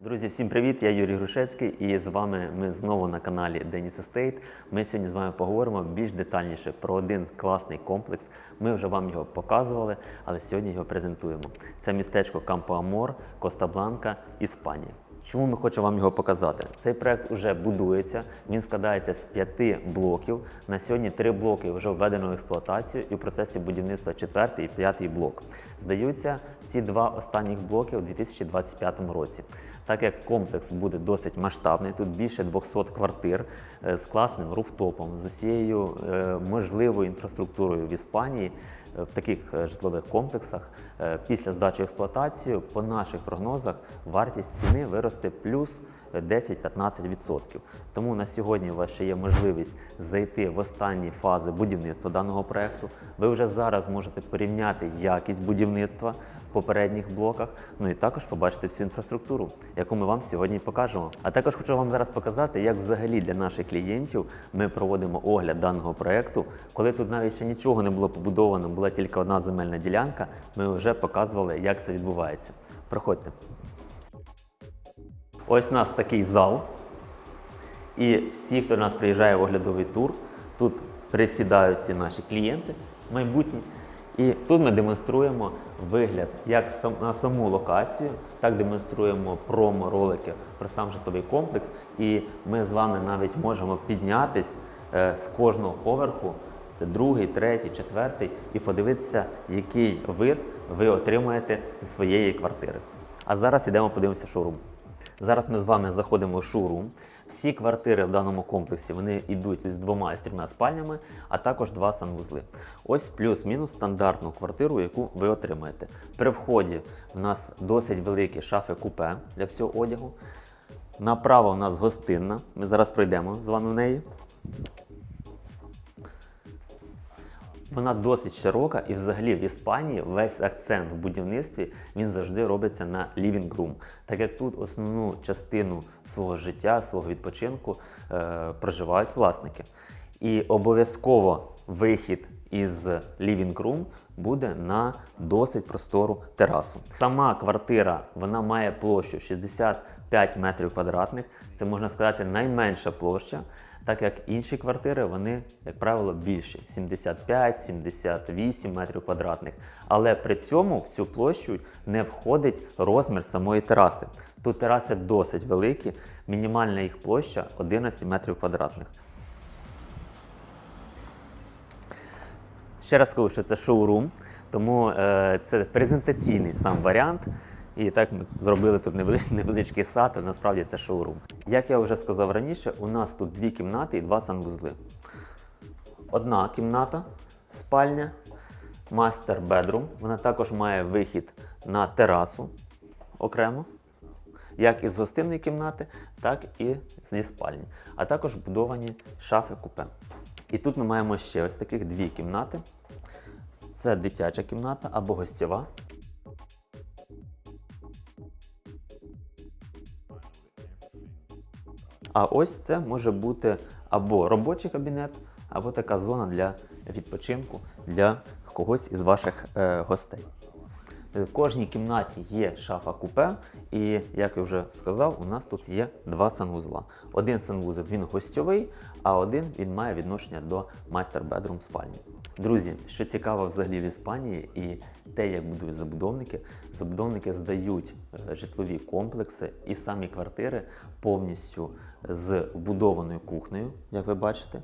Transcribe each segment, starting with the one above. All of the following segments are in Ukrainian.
Друзі, всім привіт! Я Юрій Грушецький і з вами ми знову на каналі Деніс Estate. Ми сьогодні з вами поговоримо більш детальніше про один класний комплекс. Ми вже вам його показували, але сьогодні його презентуємо. Це містечко Кампо Амор, Коста Бланка, Іспанія. Чому ми хочемо вам його показати? Цей проект вже будується. Він складається з п'яти блоків. На сьогодні три блоки вже введено в експлуатацію, і в процесі будівництва четвертий і п'ятий блок. Здаються ці два останніх блоки у 2025 році. Так як комплекс буде досить масштабний, тут більше 200 квартир е, з класним руфтопом, з усією е, можливою інфраструктурою в Іспанії е, в таких житлових комплексах. Е, Після здачі в експлуатацію, по наших прогнозах, вартість ціни виросте плюс 10-15%. Тому на сьогодні у вас ще є можливість зайти в останні фази будівництва даного проекту. Ви вже зараз можете порівняти якість будівництва в попередніх блоках, ну і також побачити всю інфраструктуру, яку ми вам сьогодні покажемо. А також хочу вам зараз показати, як взагалі для наших клієнтів ми проводимо огляд даного проекту. Коли тут навіть ще нічого не було побудовано, була тільки одна земельна ділянка, ми вже показували, як це відбувається. Проходьте. Ось у нас такий зал. І всі, хто до нас приїжджає в оглядовий тур, тут присідають всі наші клієнти майбутні. І тут ми демонструємо вигляд як на саму локацію, так демонструємо промо-ролики про сам житловий комплекс. І ми з вами навіть можемо піднятись е, з кожного поверху, це другий, третій, четвертий, і подивитися, який вид ви отримаєте з своєї квартири. А зараз йдемо подивимося шоурум. Зараз ми з вами заходимо в шоурум. Всі квартири в даному комплексі вони йдуть з двома і з трьома спальнями, а також два санвузли. Ось плюс-мінус стандартну квартиру, яку ви отримаєте. При вході в нас досить великі шафи купе для всього одягу. Направо в нас гостинна. Ми зараз пройдемо з вами в неї. Вона досить широка і взагалі в Іспанії весь акцент в будівництві він завжди робиться на living room, так як тут основну частину свого життя, свого відпочинку е, проживають власники. І обов'язково вихід із living room буде на досить простору терасу. Сама квартира вона має площу 65 метрів квадратних. Це можна сказати найменша площа так як інші квартири, вони, як правило, більші 75-78 метрів квадратних. Але при цьому в цю площу не входить розмір самої тераси. Тут тераси досить великі, мінімальна їх площа 11 метрів квадратних. Ще раз скажу, що це шоурум, тому е, це презентаційний сам варіант. І так ми зробили тут невеличкий, сад, а насправді це шоурум. Як я вже сказав раніше, у нас тут дві кімнати і два санвузли. Одна кімната, спальня, мастер бедрум. Вона також має вихід на терасу окремо, як із гостинної кімнати, так і зі спальні. А також вбудовані шафи купе. І тут ми маємо ще ось таких дві кімнати. Це дитяча кімната або гостьова. А ось це може бути або робочий кабінет, або така зона для відпочинку для когось із ваших е, гостей. В кожній кімнаті є шафа купе, і як я вже сказав, у нас тут є два санвузла. Один санвузел він гостьовий, а один він має відношення до майстер-бедрум спальні. Друзі, що цікаво взагалі в Іспанії і те, як будують забудовники, забудовники здають е, житлові комплекси і самі квартири повністю з вбудованою кухнею, як ви бачите.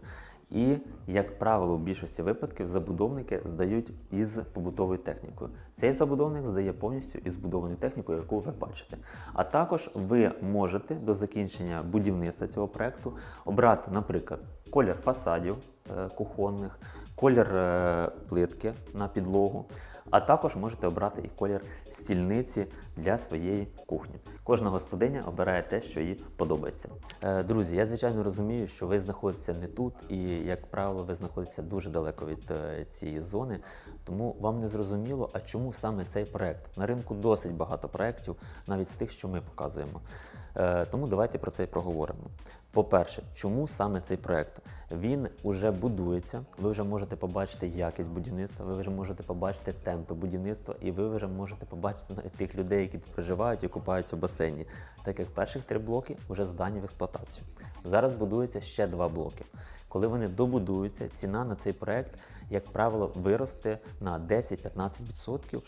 І, як правило, в більшості випадків забудовники здають із побутовою технікою. Цей забудовник здає повністю із збудованою технікою, яку ви бачите. А також ви можете до закінчення будівництва цього проекту обрати, наприклад, колір фасадів е, кухонних, колір е, плитки на підлогу. А також можете обрати і колір стільниці для своєї кухні. Кожна господиня обирає те, що їй подобається. Е, Друзі, я звичайно розумію, що ви знаходитеся не тут, і, як правило, ви знаходитеся дуже далеко від е, цієї зони. Тому вам не зрозуміло, а чому саме цей проект. На ринку досить багато проєктів, навіть з тих, що ми показуємо. Е, Тому давайте про це і проговоримо. По-перше, чому саме цей проект? Він вже будується. Ви вже можете побачити якість будівництва, ви вже можете побачити темпи будівництва, і ви вже можете побачити навіть тих людей, які тут проживають і купаються в басейні. Так як перших три блоки вже здані в експлуатацію. Зараз будується ще два блоки. Коли вони добудуються, ціна на цей проект, як правило, виросте на 10-15%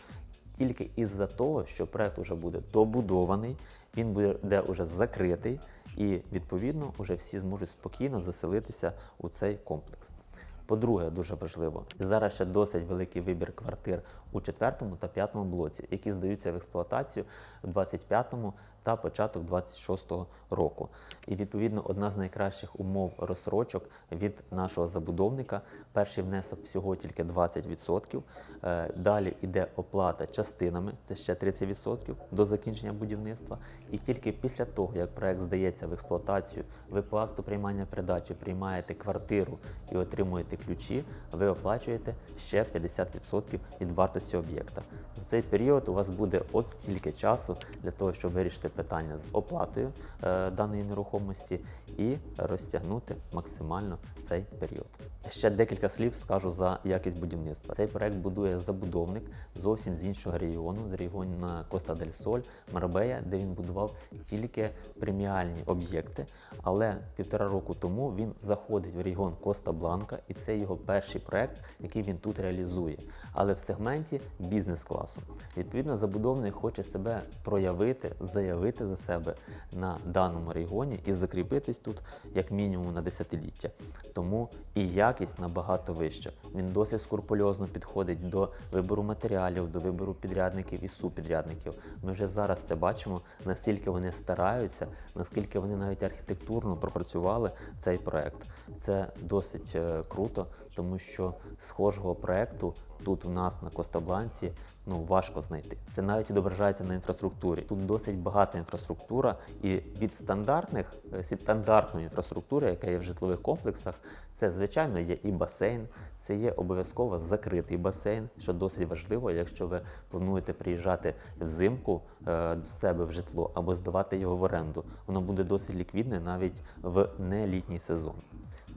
тільки із-за того, що проект вже буде добудований, він буде вже закритий, і відповідно вже всі зможуть спокійно заселитися у цей комплекс. По-друге, дуже важливо, зараз ще досить великий вибір квартир у четвертому та п'ятому блоці, які здаються в експлуатацію в 25-му та початок 26-го року. І відповідно одна з найкращих умов розсрочок від нашого забудовника. Перший внесок всього тільки 20%. Е, Далі йде оплата частинами, це ще 30% до закінчення будівництва. І тільки після того, як проект здається в експлуатацію, ви по акту приймання передачі приймаєте квартиру і отримуєте ключі, ви оплачуєте ще 50% від вартості об'єкта. За цей період у вас буде от стільки часу для того, щоб вирішити питання з оплатою е, даної нерухомості і розтягнути максимально цей період. Ще декілька слів скажу за якість будівництва. Цей проект будує забудовник зовсім з іншого регіону, з регіону Коста дель Соль, Марбея, де він будував тільки преміальні об'єкти. Але півтора року тому він заходить в регіон Коста Бланка, і це його перший проект, який він тут реалізує. Але в сегменті бізнес-класу. Відповідно, забудовник хоче себе проявити, заявити за себе на даному регіоні і закріпитись тут як мінімум на десятиліття. Тому і якість набагато вища. Він досить скрупульозно підходить до вибору матеріалів, до вибору підрядників і супідрядників. Ми вже зараз це бачимо, наскільки вони стараються, наскільки вони навіть архітектурно пропрацювали цей проект. Це досить е, круто, тому що схожого проекту тут у нас на Костабланці ну важко знайти. Це навіть відображається на інфраструктурі. Тут досить багата інфраструктура, і від стандартних е, від стандартної інфраструктури, яка є в житлових комплексах, це звичайно є і басейн, це є обов'язково закритий басейн, що досить важливо, якщо ви плануєте приїжджати взимку е, до себе в житло або здавати його в оренду. Воно буде досить ліквідне навіть в нелітній сезон.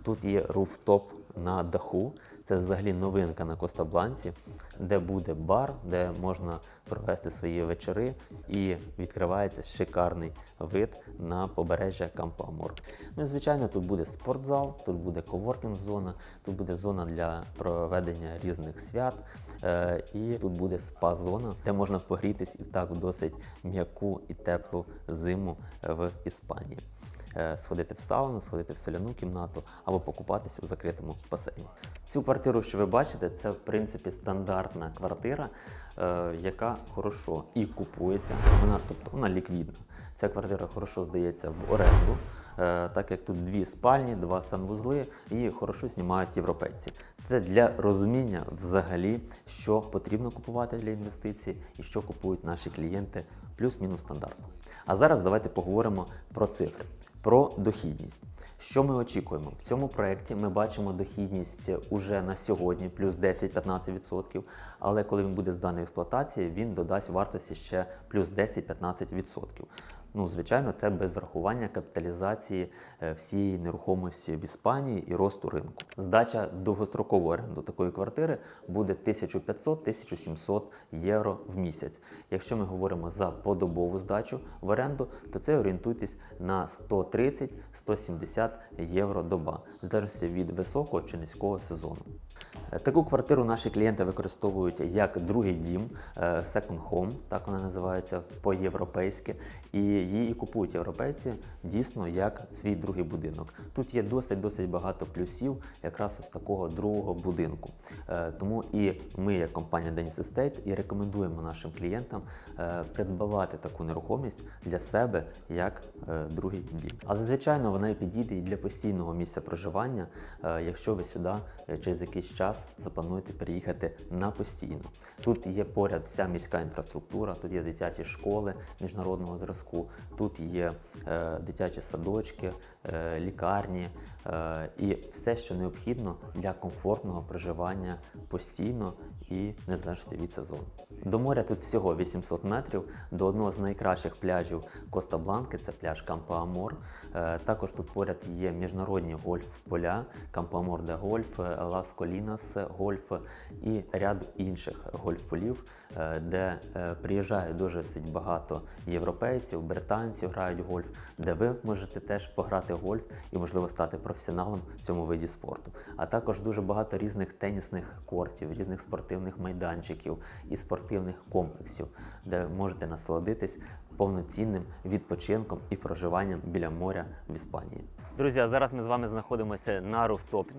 Тут є руфтоп на даху. Це взагалі новинка на Костабланці, де буде бар, де можна провести свої вечори, і відкривається шикарний вид на побережжя Кампамор. Ну і звичайно, тут буде спортзал, тут буде коворкінг-зона, тут буде зона для проведення різних свят, е, і тут буде спа-зона, де можна погрітись і так досить м'яку і теплу зиму в Іспанії сходити в сауну, сходити в соляну кімнату або покупатися у закритому басейні. Цю квартиру, що ви бачите, це в принципі стандартна квартира, е, яка хорошо і купується. Вона, тобто, вона ліквідна. Ця квартира хорошо здається в оренду, е, так як тут дві спальні, два санвузли, її хорошо знімають європейці. Це для розуміння взагалі, що потрібно купувати для інвестицій і що купують наші клієнти плюс-мінус стандартно. А зараз давайте поговоримо про цифри, про дохідність. Що ми очікуємо? В цьому проєкті ми бачимо дохідність уже на сьогодні, плюс 10-15%, але коли він буде зданий експлуатації, він додасть вартості ще плюс 10-15%. Ну, звичайно, це без врахування капіталізації е, всієї нерухомості в Іспанії і росту ринку. Здача в довгострокову оренду такої квартири буде 1500-1700 євро в місяць. Якщо ми говоримо за подобову здачу в оренду, то це орієнтуйтесь на 130-170 євро доба, в залежності від високого чи низького сезону. Е, Таку квартиру наші клієнти використовують як другий дім, е, second home, так вона називається по-європейськи. І її купують європейці дійсно як свій другий будинок. Тут є досить-досить багато плюсів якраз ось такого другого будинку. Е, Тому і ми, як компанія Denis Estate, і рекомендуємо нашим клієнтам придбавати таку нерухомість для себе як другий дім. Але звичайно, вона і підійде і для постійного місця проживання, якщо ви сюди через якийсь час заплануєте переїхати на постійно. Тут є поряд вся міська інфраструктура, тут є дитячі школи міжнародного зразку, тут є е, дитячі садочки, е, лікарні е, і все, що необхідно для комфортного проживання постійно і не залежить від сезону. До моря тут всього 800 метрів, до одного з найкращих пляжів Коста Бланки, це пляж Кампа Амор. Е, Також тут поряд є міжнародні гольф-поля, Кампа Амор де Гольф, е, Лас Колінас Гольф і ряд інших гольф-полів, е, де приїжджає дуже багато європейців, британців грають гольф, де ви можете теж пограти гольф і, можливо, стати професіоналом в цьому виді спорту. А також дуже багато різних тенісних кортів, різних спортивних майданчиків і спортивних комплексів, де ви можете насолодитись повноцінним відпочинком і проживанням біля моря в Іспанії. Друзі, а зараз ми з вами знаходимося на руфтопі.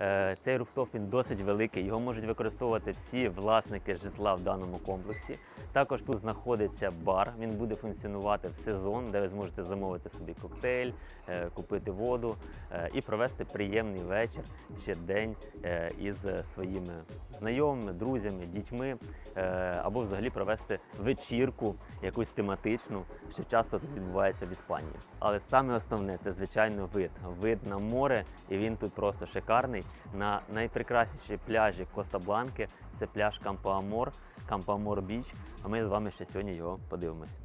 Е, Цей руфтоп він досить великий, його можуть використовувати всі власники житла в даному комплексі. Також тут знаходиться бар. Він буде функціонувати в сезон, де ви зможете замовити собі коктейль, е, купити воду е, і провести приємний вечір ще день із своїми знайомими, друзями, дітьми, або взагалі провести вечірку якусь тематичну, що часто тут відбувається в Іспанії. Але саме основне це звичайно вид. Вид на море, і він тут просто шикарний. На найпрекрасніші пляжі Коста Бланки це пляж Кампа Амор, Кампа Амор Біч. А ми з вами ще сьогодні його подивимось.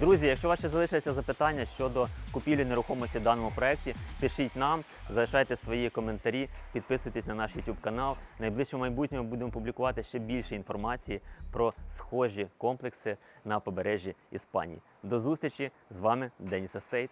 Друзі, якщо у вас ще залишилися запитання щодо купівлі нерухомості в даному проєкті, пишіть нам, залишайте свої коментарі, підписуйтесь на наш YouTube канал. В найближчому майбутньому будемо публікувати ще більше інформації про схожі комплекси на побережжі Іспанії. До зустрічі з вами Деніс Естейт.